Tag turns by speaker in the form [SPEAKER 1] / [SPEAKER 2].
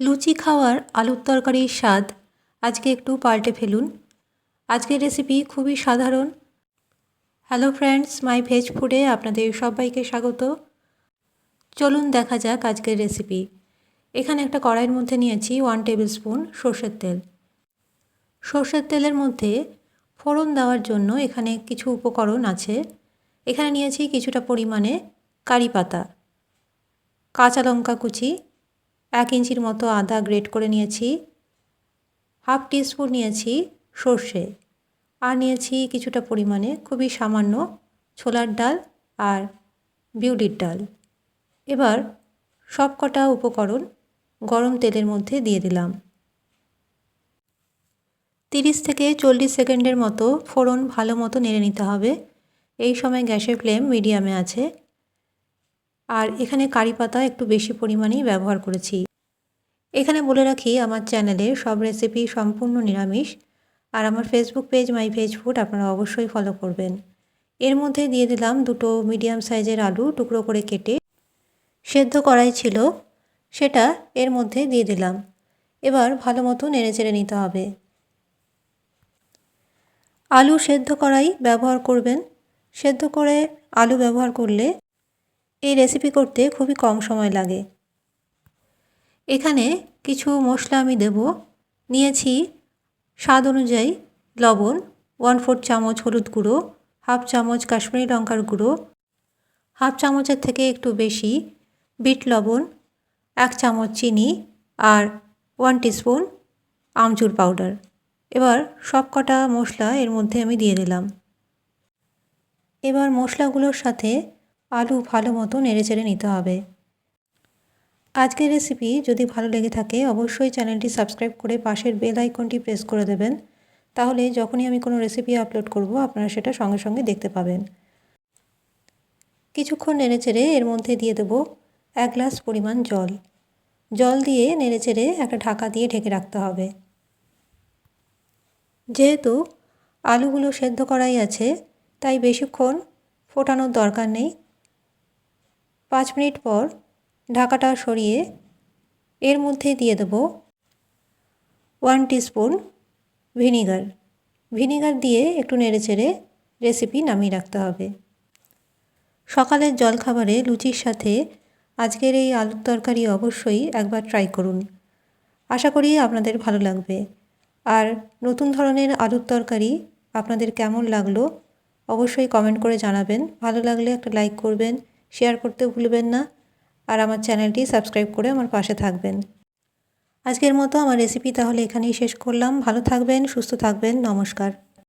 [SPEAKER 1] লুচি খাওয়ার আলুর তরকারির স্বাদ আজকে একটু পাল্টে ফেলুন। আজকের রেসিপি খুবই সাধারণ। হ্যালো ফ্রেন্ডস মাই ভেজ ফুডে আপনাদের সবাইকে স্বাগত। চলুন দেখা যাক আজকের রেসিপি এখানে একটা কড়াইয়ের মধ্যে নিয়েছি ওয়ান টেবিল স্পুন সর্ষের তেল। সর্ষের তেলের মধ্যে ফোড়ন দেওয়ার জন্য এখানে কিছু উপকরণ আছে। এখানে নিয়েছি কিছুটা পরিমাণে কারি পাতা, কাঁচা লঙ্কা কুচি এক ইঞ্চির মতো আদা গ্রেট করে নিয়েছি, হাফ টিস্পুন নিয়েছি সর্ষে, আর নিয়েছি কিছুটা পরিমাণে খুবই সামান্য ছোলার ডাল আর বিউলির ডাল। এবার সব কটা উপকরণ গরম তেলের মধ্যে দিয়ে দিলাম। তিরিশ থেকে চল্লিশ সেকেন্ডের মতো ফোড়ন ভালো মতো নেড়ে নিতে হবে। এই সময় গ্যাসের ফ্লেম মিডিয়ামে আছে। আর এখানে কারি পাতা একটু বেশি পরিমাণেই ব্যবহার করেছি। এখানে বলে রাখি, আমার চ্যানেলে সব রেসিপি সম্পূর্ণ নিরামিষ। আর আমার Facebook page my veg food আপনারা অবশ্যই ফলো করবেন। এর মধ্যে দিয়ে দিলাম দুটো মিডিয়াম সাইজের আলু টুকরো করে কেটে। সেদ্ধ করাই ছিল। সেটা এর মধ্যে দিয়ে দিলাম। এবার ভালো মতো নেড়ে চেড়ে নিতে হবে। আলু সেদ্ধ করাই ব্যবহার করবেন। সেদ্ধ করে আলু ব্যবহার করলে এই রেসিপি করতে খুবই কম সময় লাগে। এখানে কিছু মশলা আমি দেব। নিয়েছি স্বাদ অনুযায়ী লবণ ওয়ান ফোর্থ চামচ হলুদ গুঁড়ো হাফ চামচ কাশ্মীরি লঙ্কার গুঁড়ো হাফ চামচের থেকে একটু বেশি বিট লবণ, এক চামচ চিনি আর ওয়ান টিস্পুন আমচুর পাউডার এবার সব কটা মশলা এর মধ্যে আমি দিয়ে দিলাম। এবার মশলাগুলোর সাথে আলু ভালো মতো নেড়ে চেড়ে নিতে হবে। আজকের রেসিপি যদি ভালো লেগে থাকে, অবশ্যই চ্যানেলটি সাবস্ক্রাইব করে পাশের বেল আইকনটি প্রেস করে দেবেন। তাহলে যখনই আমি কোনো রেসিপি আপলোড করব, আপনারা সেটা সঙ্গে সঙ্গে দেখতে পাবেন। কিছুক্ষণ নেড়ে চেড়ে এর মধ্যে দিয়ে দেব এক গ্লাস পরিমাণ জল। জল দিয়ে নেড়ে চেড়ে একটা ঢাকা দিয়ে ঢেকে রাখতে হবে। যেহেতু আলুগুলো সেদ্ধ করাই আছে, তাই বেশিক্ষণ ফোটানোর দরকার নেই। পাঁচ মিনিট পর ঢাকাটা সরিয়ে এর মধ্যে দিয়ে দেব ওয়ান টিস্পুন ভিনিগার। ভিনিগার দিয়ে একটু নেড়ে চেড়ে রেসিপি নামিয়ে রাখতে হবে। সকালের জলখাবারে লুচির সাথে আজকের এই আলুর তরকারি অবশ্যই একবার ট্রাই করুন। আশা করি আপনাদের ভালো লাগবে। আর নতুন ধরনের আলুর তরকারি আপনাদের কেমন লাগল অবশ্যই কমেন্ট করে জানাবেন। ভালো লাগলে একটা লাইক করবেন। শেয়ার করতে ভুলবেন না আর আমার চ্যানেলটি সাবস্ক্রাইব করে আমার পাশে থাকবেন। আজকের মতো আমার রেসিপি তাহলে এখানেই শেষ করলাম। ভালো থাকবেন, সুস্থ থাকবেন। নমস্কার।